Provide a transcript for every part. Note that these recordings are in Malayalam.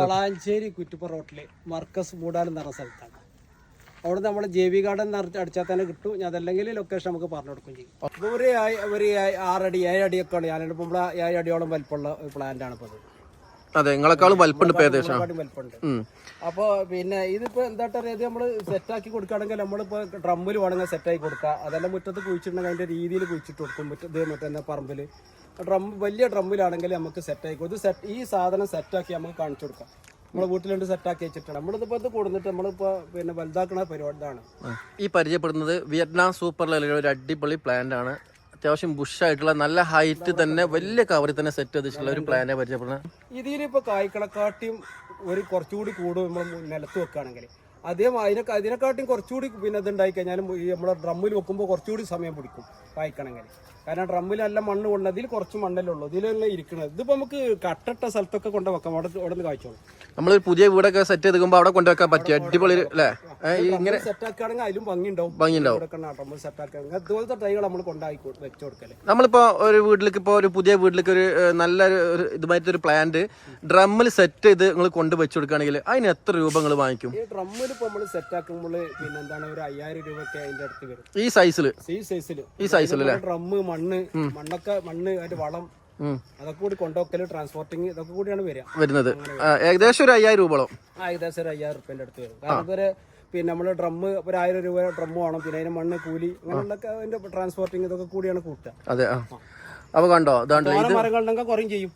വളാഞ്ചേരി കുറ്റിപ്പ റോട്ടിൽ മർക്കസ് മൂടാൻ എന്ന് പറഞ്ഞ സ്ഥലത്താണ്. അവിടെ നമ്മൾ ജെ വി ഗാർഡൻ അടിച്ചാൽ തന്നെ കിട്ടും. ഞാൻ അതല്ലെങ്കിൽ ലൊക്കേഷൻ നമുക്ക് പറഞ്ഞു കൊടുക്കും ചെയ്യും. അപ്പോൾ ഒരു ഒരു ആറടി ഏഴ് അടിയൊക്കെയാണ്. ഞാനിപ്പോൾ ഇവിടെ ഏഴ് അടിയോളം വലിപ്പമുള്ള ഒരു പ്ലാന്റ് ആണ് ഇപ്പോൾ അതെ നിങ്ങളെക്കാളും വലിപ്പമുണ്ട് ഇപ്പൊ ഏകദേശം. വലിപ്പമുണ്ട് അപ്പോൾ പിന്നെ ഇതിപ്പോൾ എന്താ ഇത് നമ്മൾ സെറ്റാക്കി കൊടുക്കുകയാണെങ്കിൽ നമ്മളിപ്പോൾ ഡ്രമ്മിൽ വേണമെങ്കിൽ സെറ്റാക്കി കൊടുക്കുക അതെല്ലാം മുറ്റത്ത് കുഴിച്ചിട്ടുണ്ടെങ്കിൽ അതിന്റെ രീതിയിൽ കുഴിച്ചിട്ട് കൊടുക്കും. മുറ്റത്ത് മറ്റേ പറമ്പിൽ. പറമ്പിൽ ഡ്രം വലിയ ഡ്രമ്മിലാണെങ്കിൽ നമുക്ക് സെറ്റാക്കി ആയിക്കും. ഇത് സെറ്റ് ഈ സാധനം സെറ്റാക്കി നമുക്ക് കാണിച്ചു കൊടുക്കാം. നമ്മളെ വീട്ടിലുണ്ട് സെറ്റാക്കി വെച്ചിട്ടുണ്ട് നമ്മളിതിപ്പോൾ ഇത് കൊടുത്തിട്ട് നമ്മളിപ്പോൾ പിന്നെ വലുതാക്കുന്ന പരിപാടി ഇതാണ്. ഈ പരിചയപ്പെടുന്നത് വിയറ്റ്നാം സൂപ്പർ ലെവലിലെ ഒരു അടിപൊളി പ്ലാന്റ് ആണ്. അത്യാവശ്യം ബുഷായിട്ടുള്ള നല്ല ഹൈറ്റ് തന്നെ വലിയ കവറിൽ തന്നെ സെറ്റ് ചെയ്തിട്ടുള്ള ഒരു പ്ലാനെ പരിചയപ്പെടുന്നത്. ഇതിലിപ്പോൾ കായ്ക്കളക്കാട്ടിയും ഒരു കുറച്ചുകൂടി കൂടും നമ്മൾ നിലത്ത് വെക്കുകയാണെങ്കിൽ. അതേ അതിനെ അതിനെക്കാട്ടിയും കുറച്ചുകൂടി പിന്നെ ഇതുണ്ടായി കഴിഞ്ഞാലും നമ്മുടെ ഡ്രമ്മിൽ വെക്കുമ്പോൾ കുറച്ചുകൂടി സമയം പിടിക്കും കായ്ക്കണമെങ്കിൽ. കാരണം ഡ്രമ്മിലല്ല മണ്ണ് കൊണ്ട് അതിൽ കുറച്ച് മണ്ണല്ലേ ഉള്ളൂ. ഇതിലല്ലേ ഇരിക്കുന്നത് ഇതിപ്പോ നമുക്ക് കട്ടിട്ട സ്ഥലത്തൊക്കെ കൊണ്ട് വെക്കാം അവിടെ അവിടെ കായ്ച്ചോളും നമ്മൾ പുതിയ വീടൊക്കെ സെറ്റ് ചെയ്തുമ്പോ അവിടെ കൊണ്ടുവെക്കാൻ പറ്റിയ? അടിപൊളി അല്ലേ? ഇങ്ങനെ സെറ്റ് ആക്കുകയാണെങ്കിൽ അതിലും ഭംഗി ഉണ്ടാവും ഭംഗി ഉണ്ടാവും സെറ്റ് ആക്കുകയാണെങ്കിൽ. അതുപോലത്തെ തൈകൾ നമ്മൾ കൊണ്ടായി വെച്ചു കൊടുക്കൽ. നമ്മളിപ്പോ ഒരു വീട്ടിലേക്ക് ഇപ്പോൾ ഒരു പുതിയ വീട്ടിലേക്ക് ഒരു നല്ല നല്ലൊരു ഒരു ഇതുമായിട്ട് ഒരു പ്ലാന്റ് ഡ്രമ്മിൽ സെറ്റ് ചെയ്ത് നിങ്ങൾ കൊണ്ട് വെച്ചു കൊടുക്കുകയാണെങ്കിൽ അതിന് എത്ര രൂപ നിങ്ങൾ വാങ്ങിക്കും? ഈ ഡ്രമ്മിൽ ഇപ്പോൾ നമ്മൾ സെറ്റ് ആക്കുമ്പോൾ പിന്നെ എന്താണ് ഒരു അയ്യായിരം രൂപ ഒക്കെ അതിന്റെ അടുത്ത് വരും. ഈ സൈസിൽ ഈ സൈസിൽ ഈ സൈസിൽ ഡ്രമ്മ് ഡ്രമ്മ് മണ്ണ് മണ്ണൊക്കെ മണ്ണ് അതിന്റെ വളം. അതൊക്കെ കൂടി കൊണ്ടുവക്കൽ ട്രാൻസ്പോർട്ടിങ് ഇതൊക്കെ കൂടിയാണ് വരിക. വരുന്നത്. ഏകദേശം ഒരു അയ്യായിരം രൂപയോളം ആ ഏകദേശം ഒരു അയ്യായിരം റുപ്യന്റെ അടുത്ത് വരും. കാരണം ഇതൊരു പിന്നെ നമ്മൾ ഡ്രമ്മ് ഒരു ആയിരം രൂപ ഡ്രമ്മ് വേണം. പിന്നെ അതിന് മണ്ണ് കൂലി അങ്ങനെയുള്ളൊക്കെ അതിന്റെ ട്രാൻസ്പോർട്ടിങ് ഇതൊക്കെ കൂടിയാണ് കൂട്ടുക. അതെ അപ്പൊ കണ്ടോ മരങ്ങളുണ്ടെങ്കിൽ കുറയും ചെയ്യും.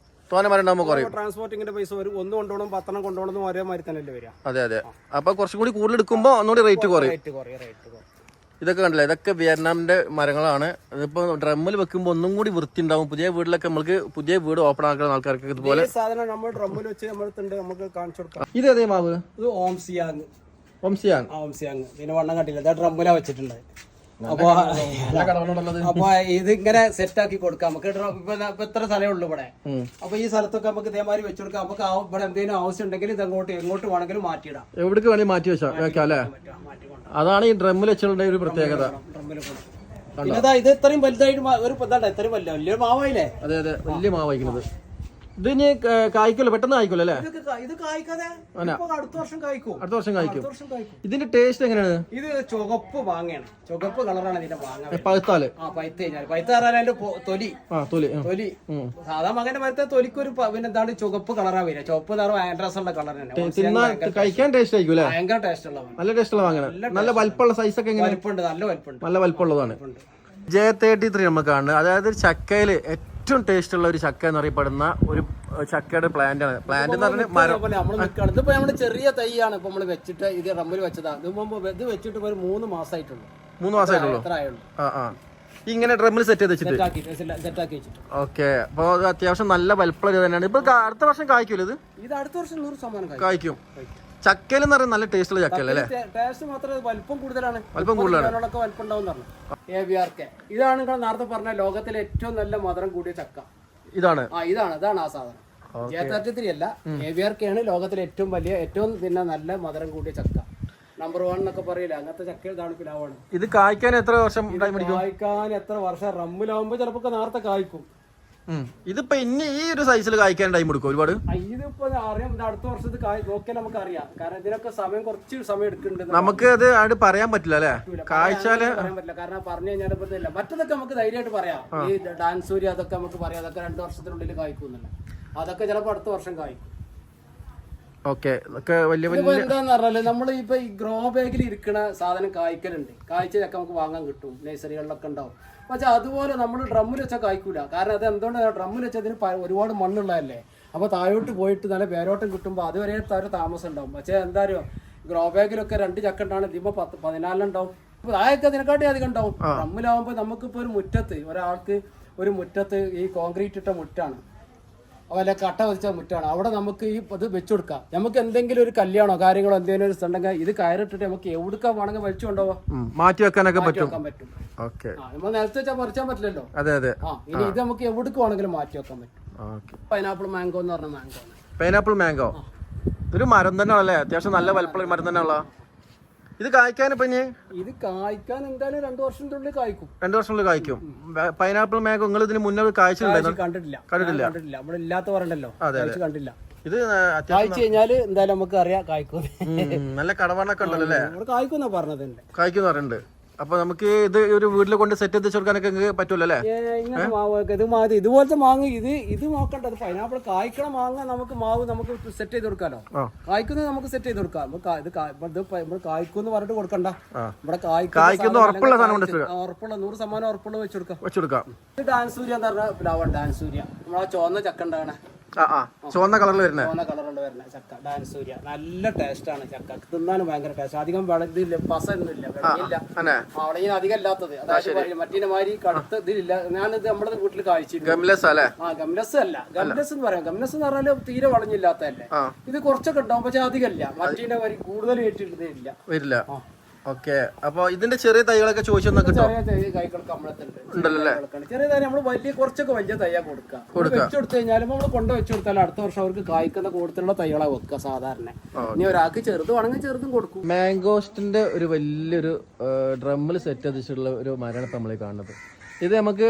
ട്രാൻസ്പോർട്ടിങ്ങിന്റെ പൈസ ഒരു ഒന്ന് കൊണ്ടുപോകണം പത്തെണ്ണം കൊണ്ടുപോകണം ഒരേ മാതിരി തന്നെ വരിക. അതെ അതെ. അപ്പൊ കുറച്ചും കൂടി കൂടുതൽ എടുക്കുമ്പോൾ ഒന്നുകൂടി റേറ്റ് കുറയും. റേറ്റ് കുറയും റേറ്റ് കുറയും. ഇതൊക്കെ കണ്ടില്ലേ? ഇതൊക്കെ വിയറ്റ്നാമിന്റെ മരങ്ങളാണ്. ഇതിപ്പോ ഡ്രമ്മിൽ വെക്കുമ്പോൾ ഒന്നും കൂടി വൃത്തി ഉണ്ടാവും പുതിയ വീട്ടിലൊക്കെ നമുക്ക് പുതിയ വീട് ഓപ്പൺ ആക്കുന്ന ആൾക്കാർക്ക് ഇതുപോലെ ഈ സാധനം നമ്മൾ ഡ്രമ്മിൽ വെച്ച് നമ്മളടുത്തുണ്ട് നമുക്ക് കാണിച്ചു കൊടുക്കാം. ഇത് അതേ മാവ്? ഇത് ഓംസിയാങ്. ഓംസിയാങ്. ഓംസിയാങ്. പിന്നെ വണ്ണം കണ്ടില്ല. ഡ്രമ്മിലാ വെച്ചിട്ടുണ്ട് അപ്പൊ അപ്പൊ ഇത് ഇങ്ങനെ സെറ്റ് ആക്കി കൊടുക്കാം. നമുക്ക് ഇപ്പൊ എത്ര സ്ഥലമേ ഉള്ളൂ ഇവിടെ. അപ്പൊ ഈ സ്ഥലത്തൊക്കെ നമുക്ക് ഇതേമാതിരി വെച്ചു കൊടുക്കാം. നമുക്ക് ഇവിടെ എന്തെങ്കിലും ആവശ്യം ഉണ്ടെങ്കിൽ ഇത് അങ്ങോട്ട് എങ്ങോട്ട് വേണമെങ്കിലും മാറ്റിയിടാം. എവിടേക്ക് വേണമെങ്കിൽ മാറ്റി വെച്ചാൽ വെക്കാം അല്ലേ? അതാണ് ഈ ഡ്രമ്മിൽ വെച്ചുള്ള ഒരു പ്രത്യേകത. ഇതാ ഇത് ഇത്രയും വലുതായിട്ട് ഒരു ഇത്രയും വലിയ വലിയൊരു മാവായില്ലേ? അതെ അതെ. വലിയ മാവ് വയ്ക്കുന്നത് ഇത് ഇനി കായ്ക്കല്ലോ കായ്ക്കുമല്ലോ? പെട്ടെന്ന് കായ്ക്കുമല്ലോ അല്ലേ? ഇത് കായ്ക്കാതെ അടുത്ത വർഷം കായ്ക്കും. അടുത്ത വർഷം കായ്ക്കും. ഇതിന്റെ ടേസ്റ്റ് എങ്ങനെയാണ്? ഇത് ചുവപ്പ് വാങ്ങയാണ്. ചുവപ്പ് കളറാണ് ഇതിന്റെ വാങ്ങ പഴുത്താൽ? ആ കഴിഞ്ഞാൽ അതിന്റെ തൊലി. സാധാ മകന്റെ മരത്തെ തൊലിക്കൊരു പിന്നെ എന്താണ് ചുവപ്പ് കളറാ വരിക. ചുവപ്പ് നിറം ആൻഡ്രസുള്ള കളർ തന്നെ. തിന്നാ കഴിക്കാൻ ടേസ്റ്റ് ആയിരിക്കും അല്ലേ? ഭയങ്കര ടേസ്റ്റ് ഉള്ള നല്ല ടേസ്റ്റ് ഉള്ള വാങ്ങണം. നല്ല വലിപ്പമുള്ള സൈസ് ഒക്കെ നല്ല വലിപ്പമുണ്ട് നല്ല വലിപ്പമുള്ളതാണ്. ജെ തേർട്ടി ത്രീ നമുക്ക് കാണുന്നത്. അതായത് ചക്കയിൽ ഏറ്റവും ടേസ്റ്റ് ഉള്ള ഒരു ചക്ക എന്ന് അറിയപ്പെടുന്ന ഒരു ചക്കയുടെ പ്ലാന്റ് ആണ്. പ്ലാന്റ് എന്ന് പറഞ്ഞാൽ മരം. ഇതിപ്പോ നമ്മൾ ചെറിയ തൈയാണ് ഇപ്പൊ നമ്മൾ വെച്ചിട്ട് ഇത് റമ്മിൽ വെച്ചതാ. ഇത് ഇത് വെച്ചിട്ട് ഒരു മൂന്ന് മാസമായിട്ടുള്ളൂ മൂന്ന് മാസമായിട്ടുള്ളൂ ആ ആ. ഇങ്ങനെ ഡ്രമ്മിൽ സെറ്റ് ചെയ്ത് വെച്ചിട്ട്? ഓക്കെ അപ്പോൾ അത്യാവശ്യം നല്ല വലിപ്പമുള്ള തന്നെയാണ്. ഇപ്പൊ അടുത്ത വർഷം കായ്ക്കൂല ഇത്? ഇത് അടുത്ത വർഷം നൂറ് ശതമാനം കായ്ക്കും. ചക്കയിൽ എന്ന് പറയുന്നത് നല്ല ടേസ്റ്റ് ഉള്ള ചക്കയല്ലേ അല്ലേ? ടേസ്റ്റ് മാത്രമേ വലിപ്പം കൂടുതലാണ്. വലിപ്പം കൂടുതലാണ്. വലിപ്പം ഉണ്ടാവും എ ബി ആർ കെ ഇതാണ് നിങ്ങൾ നേരത്തെ പറഞ്ഞ ലോകത്തിലെ ഏറ്റവും നല്ല മധുരം കൂടിയ ചക്ക. ഇതാണ്. ആ ഇതാണ് ഇതാണ് ആ സാധനം. ജെ അല്ല എ ബി ആർ കെ ആണ് ലോകത്തിലെ ഏറ്റവും വലിയ ഏറ്റവും പിന്നെ നല്ല മധുരം കൂടിയ ചക്ക. നമ്പർ വൺ എന്നൊക്കെ പറയില്ല അങ്ങനത്തെ ചക്ക ഇതാണ് പിലാവാണ് ഇത് കായ്ക്കാൻ എത്ര വർഷം കായ്ക്കാൻ എത്ര വർഷം? റമ്മിലാവുമ്പോ ചിലപ്പോ നേരത്തെ കായ്ക്കും. ഇതിപ്പോ ഇനി ഈ ഒരു സൈസിൽ കായ്ക്കാൻ ടൈം എടുക്കും ഒരുപാട്? ഇതിപ്പോ അറിയാം. അടുത്ത വർഷത്ത് കായ് നോക്കിയാൽ നമുക്ക് അറിയാം കാരണം ഇതിനൊക്കെ സമയം കുറച്ച് സമയം എടുക്കുന്നുണ്ട്. നമുക്ക് അത് ആയിട്ട് പറയാൻ പറ്റില്ല അല്ലെ? കായ്ച്ചാൽ പറയാൻ പറ്റില്ല. കാരണം പറഞ്ഞു കഴിഞ്ഞാൽ ഇതില്ല. മറ്റതൊക്കെ നമുക്ക് ധൈര്യമായിട്ട് പറയാം. ഈ ഡാൻസ് സൂര്യ അതൊക്കെ നമുക്ക് പറയാം. അതൊക്കെ രണ്ട് വർഷത്തിനുള്ളിൽ കായ്ക്കുന്നില്ല അതൊക്കെ ചിലപ്പോൾ അടുത്ത വർഷം കായ്ക്കും. ഓക്കെ വലിയ വലിയ എന്താന്ന് പറഞ്ഞാൽ നമ്മൾ ഇപ്പൊ ഈ ഗ്രോ ബാഗിൽ ഇരിക്കുന്ന സാധനം കായ്ക്കലുണ്ട്. കായ്ച്ചതൊക്കെ നമുക്ക് വാങ്ങാൻ കിട്ടും നഴ്സറികളിലൊക്കെ ഉണ്ടാവും. പക്ഷെ അതുപോലെ നമ്മൾ ഡ്രമ്മിൽ വെച്ചാൽ കായ്ക്കൂല. കാരണം അത് എന്തുകൊണ്ടാണ് ഡ്രമ്മിൽ വെച്ചതിന് അതിന് ഒരുപാട് മണ്ണുള്ളതല്ലേ? അപ്പൊ താഴോട്ട് പോയിട്ട് നല്ല പേരോട്ടം കിട്ടുമ്പോൾ അതുവരെ ഒരു താമസം ഉണ്ടാവും. പക്ഷെ എന്താ അറിയോ? ഗ്രോ ബാഗിലൊക്കെ രണ്ട് ചക്ക ഉണ്ടാണ് ഇതിപ്പോ പത്ത് പതിനാലെണ്ണം അപ്പൊ താഴൊക്കെ അതിനെക്കാട്ടി അധികം ഉണ്ടാവും. ഡ്രമ്മിലാവുമ്പോൾ നമുക്കിപ്പോ ഒരു മുറ്റത്ത് ഒരാൾക്ക് ഒരു മുറ്റത്ത് ഈ കോൺക്രീറ്റ് ഇട്ട മുറ്റാണ്. വല്ല കട്ട വെച്ച മുറ്റാണ്. അവിടെ നമുക്ക് ഈ ഇത് വെച്ചു കൊടുക്കാം. നമുക്ക് എന്തെങ്കിലും ഒരു കല്യാണോ കാര്യങ്ങളോ എന്തെങ്കിലും ഒരു ഉണ്ടെങ്കിൽ ഇത് കയറിട്ടിട്ട് നമുക്ക് എവിടുക്ക വേണമെങ്കിൽ വലിച്ചു കൊണ്ടോ മാറ്റി വെക്കാനൊക്കെ പറ്റും. ഓക്കെ. നമ്മൾ നേരത്തെ വെച്ചാൽ പറിച്ചാൻ പറ്റില്ലല്ലോ. അതെ അതെ. ആ ഇനി ഇത് നമുക്ക് എവിടേക്ക് വേണമെങ്കിലും മാറ്റി വെക്കാൻ പറ്റും. പൈനാപ്പിൾ മാംഗോ എന്ന് പറഞ്ഞ മാംഗോ പൈനാപ്പിൾ മാംഗോ. ഇതൊരു മരം തന്നെ അത്യാവശ്യം നല്ല വലപ്പുള്ള മരം തന്നെ ഉള്ള ഇത് കായ്ക്കാൻ ഇപ്പൊ ഇനി? ഇത് കായ്ക്കാൻ എന്തായാലും രണ്ടു വർഷത്തിനുള്ളിൽ കായ്ക്കും. രണ്ടു വർഷത്തിനുള്ളിൽ കായ്ക്കും. പൈനാപ്പിൾ മാംഗോ നിങ്ങൾ ഇതിന് മുന്നേ കായ്ച്ചിട്ടുണ്ടായിരുന്നു? കണ്ടിട്ടില്ല. കണ്ടിട്ടില്ല. കണ്ടിട്ടില്ല. നമ്മൾ ഇല്ലാത്ത പറയണ്ടല്ലോ കണ്ടില്ല. ഇത് കായ്ച്ചു കഴിഞ്ഞാൽ എന്തായാലും നമുക്ക് അറിയാം കായ്ക്കും നല്ല കടവണ്ണൊക്കെ ഉണ്ടല്ലോ അല്ലേ? കായ്ക്കും കായ്ക്കുന്ന കായ്ക്കും കായ്ക്കുന്ന പറയുന്നുണ്ട് അപ്പൊ നമുക്ക് ഇത് ഒരു വീട്ടിൽ കൊണ്ട് സെറ്റ് എത്തിച്ചു കൊടുക്കാനൊക്കെ പറ്റുമല്ലോ അല്ലേ മാവ് ഇത് മാതി. ഇതുപോലത്തെ മാങ്ങ ഇത് ഇത് നോക്കണ്ട നോക്കണ്ടത് പൈനാപ്പിൾ കായ്ക്കണ മാങ്ങ നമുക്ക് മാവ് നമുക്ക് സെറ്റ് ചെയ്ത് കൊടുക്കാലോ. കായ്ക്കുന്നത് നമുക്ക് സെറ്റ് ചെയ്ത് കൊടുക്കാം. ഇത് നമ്മൾ കായ്ക്കുന്ന് പറഞ്ഞിട്ട് കൊടുക്കണ്ട. ഇവിടെ കായ്ക്കുന്ന ഉറപ്പുള്ള സാധനം ഉറപ്പുള്ള നൂറ് ശതമാനം ഉറപ്പുള്ള വെച്ചുകൊടുക്കാം വെച്ചുകൊടുക്കാം വെച്ചു കൊടുക്കാം ഇത് ഡാൻസ് സൂര്യ എന്ന് പറഞ്ഞ പ്ലാവാണ് ഡാൻസ് സൂര്യ നമ്മളാ ചോന്ന ചക്കണ്ടാണ് ഉണ്ടാകണേ ചുവന്ന കളറിൽ വരുന്നത് ചുവന്ന കളറുള്ള വരുന്ന ചക്ക. ഡാൻസ് സൂര്യ. നല്ല ടേസ്റ്റ് ആണ് ചക്ക. തിന്നാനും ഭയങ്കര ടേസ്റ്റ് അധികം വെള്ളം പസന്നില്ല ഇങ്ങനെ അധികം ഇല്ലാത്തത് അതായത് മറ്റേ മാതിരി കടുത്ത ഇതിലില്ല. ഞാനിത് നമ്മുടെ വീട്ടിൽ കാഴ്ചയില്ല ഗംലസ് അല്ലേ? ആ ഗംലസ് അല്ല. ഗംലസ് എന്ന് പറയാം. ഗംലസ് എന്ന് പറഞ്ഞാൽ തീരെ വളഞ്ഞില്ലാത്തതല്ലേ? ഇത് കുറച്ചൊക്കെ ഉണ്ടാവും പക്ഷെ അധികമല്ല മറ്റേ മാതിരി കൂടുതൽ കേട്ടിട്ടേ ഇല്ല. വരില്ല. ഓക്കെ. അപ്പൊ ഇതിന്റെ ചെറിയ തൈകളൊക്കെ ചോദിച്ചൊന്ന് കിട്ടും. ചെറിയ ചെറിയ കൈകൾക്ക് നമ്മളത്തുണ്ട് ഉണ്ടല്ലോ ചെറിയ തൈ നമ്മൾ വലിയ കുറച്ചൊക്കെ വലിയ തയ്യാ കൊടുക്കുക. വെച്ചു കൊടുത്തു കഴിഞ്ഞാലും നമ്മൾ കൊണ്ട് വെച്ചു കൊടുത്താൽ അടുത്ത വർഷം അവർക്ക് കായ്ക്കുന്ന കൂടുതലുള്ള തൈകളാ വെക്കുക സാധാരണ. ഇനി ഒരാൾക്ക് ചെറുത് വേണമെങ്കിൽ ചെറുതും കൊടുക്കും. മാംഗോസ്റ്റിന്റെ ഒരു വലിയൊരു ഡ്രമ്മിൽ സെറ്റ് ചെയ്തിട്ടുള്ള ഒരു മരമാണ് ഇപ്പൊ നമ്മൾ കാണുന്നത്. ഇത് നമുക്ക്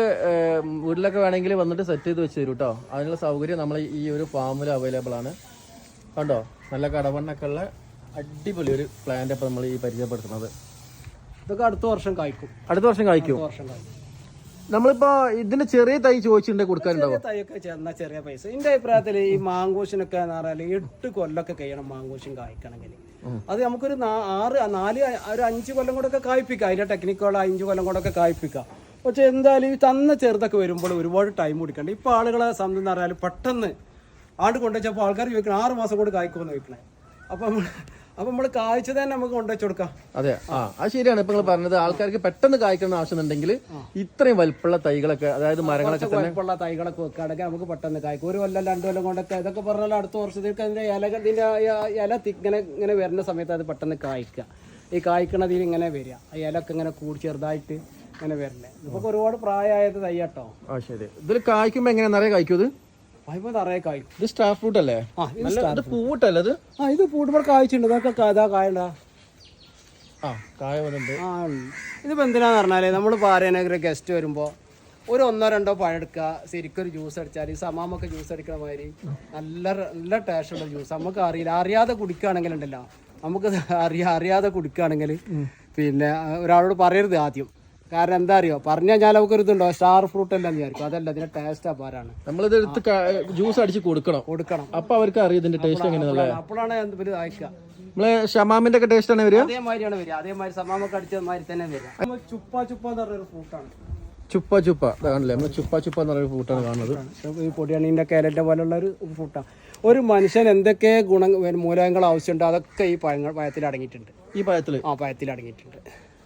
വീട്ടിലൊക്കെ വേണമെങ്കിൽ വന്നിട്ട് സെറ്റ് ചെയ്ത് വെച്ച് തരും കേട്ടോ അതിനുള്ള സൗകര്യം നമ്മൾ ഈ ഒരു ഫാമിൽ അവൈലബിൾ ആണ്. കണ്ടോ? നല്ല കടവണ്ണൊക്കെ ഉള്ള അടിപൊളി ഒരു പ്ലാന്റ് ഇപ്പൊ നമ്മൾ ഈ പരിചയപ്പെടുത്തുന്നത്. ഇതൊക്കെ അടുത്ത വർഷം കായ്ക്കും. അടുത്ത വർഷം അടുത്ത വർഷം കായ്ക്കും. നമ്മളിപ്പോ ഇതിന് ചെറിയ തൈ ചോദിച്ചിട്ടുണ്ടെങ്കിൽ കൊടുക്കാനുണ്ടാവും? തൈയൊക്കെ ചേർന്ന ചെറിയ പൈസ. എന്റെ അഭിപ്രായത്തിൽ ഈ മാങ്കോഷിനൊക്കെ എന്ന് പറഞ്ഞാൽ എട്ട് കൊല്ലൊക്കെ കഴിയണം മാങ്കോഷൻ കായ്ക്കണമെങ്കിൽ അത് നമുക്കൊരു ആറ് നാല് ഒരു അഞ്ച് കൊല്ലം കൂടെ ഒക്കെ കായ്പ്പിക്കാം. അതിന്റെ ടെക്നിക്കുകൾ അഞ്ച് കൊല്ലം കൂടെ ഒക്കെ കായ്പ്പിക്കാം. പക്ഷെ എന്തായാലും ഈ തന്ന ചെറുതൊക്കെ വരുമ്പോൾ ഒരുപാട് ടൈം കൊടുക്കണ്ട ഇപ്പൊ ആളുകളെ സംബന്ധം എന്ന് പറഞ്ഞാൽ പെട്ടെന്ന് ആണ്ട് കൊണ്ടുവച്ചപ്പോൾ ആൾക്കാർ ചോദിക്കണം ആറ് മാസം കൊണ്ട് കായ്ക്കുമെന്ന് ചോദിക്കണേ. അപ്പം അപ്പം നമ്മൾ കായ്ച്ചത് തന്നെ നമുക്ക് കൊണ്ടുവച്ചു കൊടുക്കാം. അതെ ആ അത് ശരിയാണ്. ഇപ്പൊ നിങ്ങൾ പറഞ്ഞത് ആൾക്കാർക്ക് പെട്ടെന്ന് കായ്ക്കണം ആവശ്യമുണ്ടെങ്കിൽ ഇത്രയും വലിപ്പുള്ള തൈകളൊക്കെ അതായത് മരങ്ങളൊക്കെ കുഴപ്പമുള്ള തൈകളൊക്കെ വെക്കുകയാണെങ്കിൽ നമുക്ക് പെട്ടെന്ന് കായ്ക്കും. ഒരു കൊല്ലം രണ്ടു കൊല്ലം കൊണ്ടൊക്കെ ഇതൊക്കെ പറഞ്ഞാൽ അടുത്ത വർഷത്തേക്ക് അതിന്റെ ഇല ഇതിന്റെ ഇല തിങ്ങനെ ഇങ്ങനെ ഇങ്ങനെ വരുന്ന സമയത്ത് അത് പെട്ടെന്ന് കായ്ക്കുക. ഈ കായ്ക്കണതിൽ ഇങ്ങനെ വരിക. ആ ഇലൊക്കെ ഇങ്ങനെ കൂടി ചെറുതായിട്ട് ഇങ്ങനെ വരണേ ഇപ്പൊ ഒരുപാട് പ്രായമായത് തയ്യാട്ടോ ആ ശരി. ഇതിൽ കായ്ക്കുമ്പോ എങ്ങനെ നിറയെ കായ്ക്കും ഇത്? അതിപ്പോ നിറയെ കായ്ക്കും ഇത് സ്റ്റാർ ഫ്രൂട്ട് അല്ലേ? ആ ഇത് ഇത് പൂവിട്ടല്ലേ ഇത്? ആ ഇത് പൂട്ടുമ്പോൾ കായ്ച്ചിട്ടുണ്ട്. ഇതൊക്കെ ഇതാ കായണ്ടാ. ആ കായ വന്നിട്ടുണ്ട് ആ എന്തിനാന്ന് നമ്മൾ പാരനഗര ഗസ്റ്റ് വരുമ്പോ ഒരു ഒന്നോ രണ്ടോ പഴെടുക്കുക എടുക്കുക ശരിക്കും ഒരു ജ്യൂസ് അടിച്ചാൽ ഈ സമാമൊക്കെ ജ്യൂസ് അടിക്കണ മാതിരി നല്ല നല്ല നല്ല ടേസ്റ്റുള്ള ജ്യൂസ് നമുക്ക് അറിയില്ല. അറിയാതെ കുടിക്കുകയാണെങ്കിൽ ഉണ്ടല്ലോ നമുക്ക് അറിയാ അറിയാതെ കുടിക്കുകയാണെങ്കിൽ പിന്നെ ഒരാളോട് പറയരുത് ആദ്യം. കാരണം എന്താ അറിയോ? പറഞ്ഞു ഞാൻ അവർക്ക് ഇതുണ്ടോ? സ്റ്റാർ ഫ്രൂട്ട് എല്ലാം വിചാരിക്കും. അതല്ല ഇതിന്റെ ടേസ്റ്റ് അപാരാണ് നമ്മളിത് എടുത്ത് ജ്യൂസ് അടിച്ച് കൊടുക്കണം. കൊടുക്കണം. അപ്പൊ അവർക്ക് അറിയാം ഇതിന്റെ ടേസ്റ്റ് എങ്ങനെയാണ് അപ്പോഴാണ് ഇവർ അയക്കുക നമ്മളെ ഷമാമിന്റെ ഒക്കെ ടേസ്റ്റ് ആണ് വരിക? അതേമാതിരിയാണ് വരിക. അതേമാതിരി ഷമാമൊക്കെ അടിച്ച മാതിരി തന്നെ വരിക. ചുപ്പ ചുപ്പ എന്ന് പറഞ്ഞൊരു ഫ്രൂട്ടാണ് ചുപ്പ ചുപ്പ. കാണില്ലേ നമ്മൾ ചുപ്പ ചുപ്പ എന്ന് പറയുന്ന ഫ്രൂട്ടാണ് കാണുന്നത്. ഈ പൊടിയണീന്റെ കേരറ്റ പോലുള്ള ഒരു ഫ്രൂട്ടാണ് ഒരു മനുഷ്യൻ എന്തൊക്കെ ഗുണ മൂലകങ്ങൾ ആവശ്യമുണ്ടോ? അതൊക്കെ ഈ പഴങ്ങൾ പഴത്തിൽ അടങ്ങിയിട്ടുണ്ട്. ഈ പഴത്തിൽ? ആ പഴത്തിൽ അടങ്ങിയിട്ടുണ്ട്.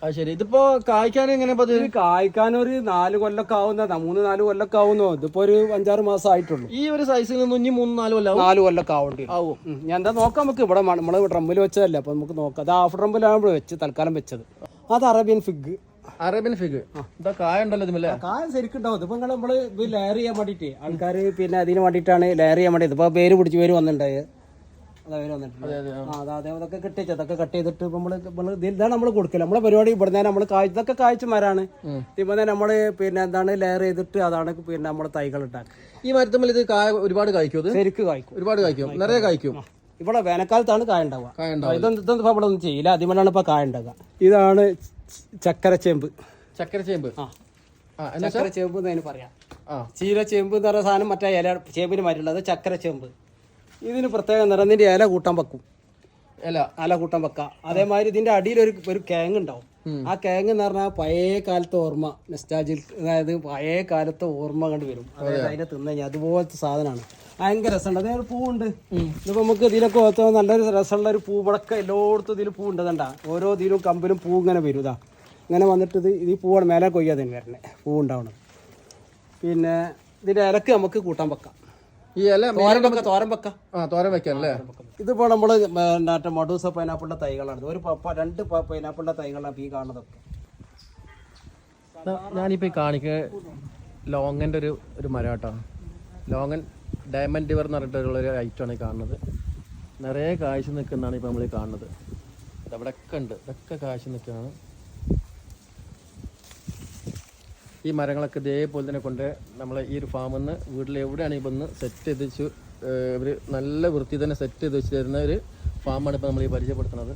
അത് ശരി. ഇതിപ്പോ കായ്ക്കാൻ എങ്ങനെ ഇപ്പൊ ഇത്? കായ്ക്കാൻ ഒരു നാല് കൊല്ലൊക്കെ ആവുന്നതാ. മൂന്ന് നാല് കൊല്ലൊക്കെ ആവുന്നോ? ഇതിപ്പോ ഒരു അഞ്ചാറ് മാസം ആയിട്ടുള്ളൂ. ഈ ഒരു സൈസിൽ നിന്ന് ഇനി മൂന്ന് നാല് കൊല്ലം നാല് കൊല്ലൊക്കെ ആവേണ്ടി. ആവും. ഞാൻ എന്താ നോക്കാം നമുക്ക്. ഇവിടെ നമ്മൾ ഡ്രമ്മിൽ വെച്ചതല്ലേ. അപ്പൊ നമുക്ക് നോക്കാം. അത് ഹാഫ് ഡ്രമ്മിലാണ് ഇവിടെ വെച്ച് തൽക്കാലം വെച്ചത്. അത് അറേബ്യൻ ഫിഗ് അറേബ്യൻ ഫിഗ് ഇതാ കായ ഉണ്ടല്ലോ ഇതിമല്ലേ കായ ശരിക്കും ഉണ്ടാവും. ഇതിപ്പോ നിങ്ങൾ നമ്മൾ ഇത് ലെയർ ചെയ്യാൻ വേണ്ടിട്ട് ആൾക്കാർ പിന്നെ അതിന് വേണ്ടിട്ടാണ് ലെയർ ചെയ്യാൻ വേണ്ടിയത് ഇപ്പൊ പേര് പിടിച്ച് പേര് വന്നിട്ടുണ്ടായത്. അതൊക്കെ കിട്ടിച്ചു അതൊക്കെ കട്ട് ചെയ്തിട്ട് നമ്മൾ നമ്മൾ ഇതാണ് നമ്മൾ കൊടുക്കില്ല നമ്മളെ പരിപാടി ഇവിടെ നിന്ന് നമ്മൾ കായ് ഇതൊക്കെ കായ്ച്ച മരാണ് ഇപ്പൊ നമ്മൾ പിന്നെ എന്താണ് ലെയർ ചെയ്തിട്ട് അതാണ് പിന്നെ നമ്മളെ തൈകൾ ഉണ്ടാക്കുക ഈ മരത്തമ്മൽ ഇത് കായ ഒരുപാട് കായ്ക്കും ശരിക്കും കായ്ക്കും. ഒരുപാട് കായ്ക്കും? നിറയെ കായ്ക്കും? ഇവിടെ വേനൽക്കാലത്താണ് കായ ഉണ്ടാവുക. ഇതൊന്നും ഇതൊന്നും ഇപ്പൊ നമ്മളൊന്നും ചെയ്യില്ല. അതിമലാണ് ഇപ്പൊ കായ ഉണ്ടാവുക. ഇതാണ് ചക്കരച്ചേമ്പ് ചക്കരച്ചേമ്പ് ചക്കരച്ചേമ്പ് ആ. ആ എന്നാ പറയാം ചീരച്ചേമ്പ് ചീര ചേമ്പ് എന്ന് പറയുന്ന സാധനം മറ്റേ ഇല ചേമ്പിന് മാറ്റുള്ളത് ചക്കര ചേമ്പ്. ഇതിന് പ്രത്യേകം നിറഞ്ഞതിന്റെ ഇല കൂട്ടാൻ വെക്കും. അല്ല ഇല കൂട്ടാൻ വെക്ക. അതേമാതിരി ഇതിന്റെ അടിയിൽ ഒരു ഒരു കേങ്ങ് ഉണ്ടാവും. ആ കേങ്ങ് എന്ന് പറഞ്ഞാൽ പഴയ കാലത്തെ ഓർമ്മ നെസ്റ്റാജിൽ അതായത് പഴയ കാലത്തെ ഓർമ്മ കണ്ട് വരും. അതായത് അതിനെ തിന്നു കഴിഞ്ഞാൽ അതുപോലത്തെ സാധനമാണ്. ഭയങ്കര രസമുണ്ട്. അതായത് പൂവുണ്ട്. ഇതിപ്പോ നമുക്ക് ഇതിലൊക്കെ ഓർത്തോ നല്ലൊരു രസമുള്ള ഒരു പൂവടക്കം എല്ലായിടത്തും ഇതിൽ പൂ ഉണ്ട് കണ്ടാ? ഓരോ ഇതിലും കമ്പിലും പൂ ഇങ്ങനെ വരും. ഇതാ. ഇങ്ങനെ വന്നിട്ട് ഇത് ഈ പൂവാണ് മേലെ കൊയ്യാതെ തന്നെ വരണേ. പൂ ഉണ്ടാവണം പിന്നെ ഇതിന്റെ ഇലക്ക് നമുക്ക് കൂട്ടാൻ വെക്കാം. ഈ ഇല തോരൻ വെക്കാം തോരൻ വെക്കാം. ആ തോരൻ വെക്കാനല്ലേ? ഇതിപ്പോ നമ്മൾ മറ്റേ മഡൂസ പൈനാപ്പിളിന്റെ തൈകളാണ്. ഒരു പപ്പ രണ്ട് പൈനാപ്പിളിന്റെ തൈകളാണ് ഈ കാണുന്നതൊക്കെ ഞാനിപ്പോ കാണിക്ക ലോങ്ങന്റെ ഒരു ഒരു മരം കേട്ടോ. ലോങ്ങൻ ഡയമണ്ട് ഡിവർ എന്ന് പറഞ്ഞിട്ടുള്ള ഒരു ഐറ്റമാണ് ഈ കാണുന്നത്. നിറയെ കാഴ്ച നിൽക്കുന്നതാണ് ഇപ്പൊ നമ്മൾ ഈ കാണുന്നത്. ഇതവിടെയൊക്കെ ഉണ്ട്. ഇതൊക്കെ കാഴ്ച നിൽക്കുകയാണ് ഈ മരങ്ങളൊക്കെ ഇതേപോലെ തന്നെ കൊണ്ട് നമ്മൾ ഈ ഒരു ഫാമിൽ നിന്ന് വീട്ടിൽ എവിടെയാണ് ഇപ്പം ഒന്ന് സെറ്റ് ചെയ്ത് വെച്ച് ഇവർ നല്ല വൃത്തി തന്നെ സെറ്റ് ചെയ്ത് വെച്ച് തരുന്ന ഒരു ഫാമാണ് ഇപ്പോൾ നമ്മൾ ഈ പരിചയപ്പെടുത്തുന്നത്.